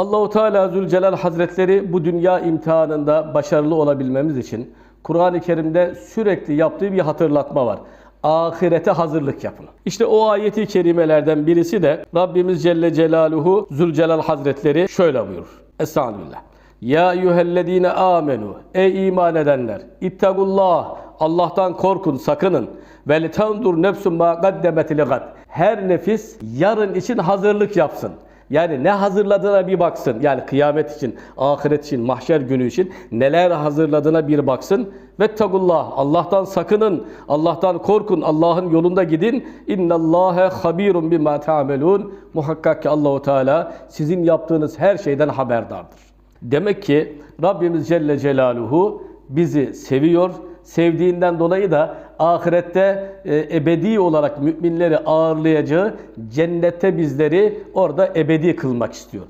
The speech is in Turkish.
Allahu Teala Zülcelal Hazretleri bu dünya imtihanında başarılı olabilmemiz için Kur'an-ı Kerim'de sürekli yaptığı bir hatırlatma var. Ahirete hazırlık yapın. İşte o ayeti kerimelerden birisi de Rabbimiz Celle Celaluhu Zülcelal Hazretleri şöyle buyurur. Estağfirullah. Ya eyyühellezine amenu ey iman edenler ittagullah Allah'tan korkun sakının ve litandur nefsun ma gaddemet her nefis yarın için hazırlık yapsın. Yani ne hazırladığına bir baksın. Yani kıyamet için, ahiret için, mahşer günü için neler hazırladığına bir baksın. Vettagullah. Allah'tan sakının. Allah'tan korkun. Allah'ın yolunda gidin. İnnallâhe habirun bima ta'melun. Muhakkak ki Allahu Teala sizin yaptığınız her şeyden haberdardır. Demek ki Rabbimiz Celle Celaluhu bizi seviyor. Sevdiğinden dolayı da ahirette e, ebedi olarak müminleri ağırlayacağı cennette bizleri orada ebedi kılmak istiyor.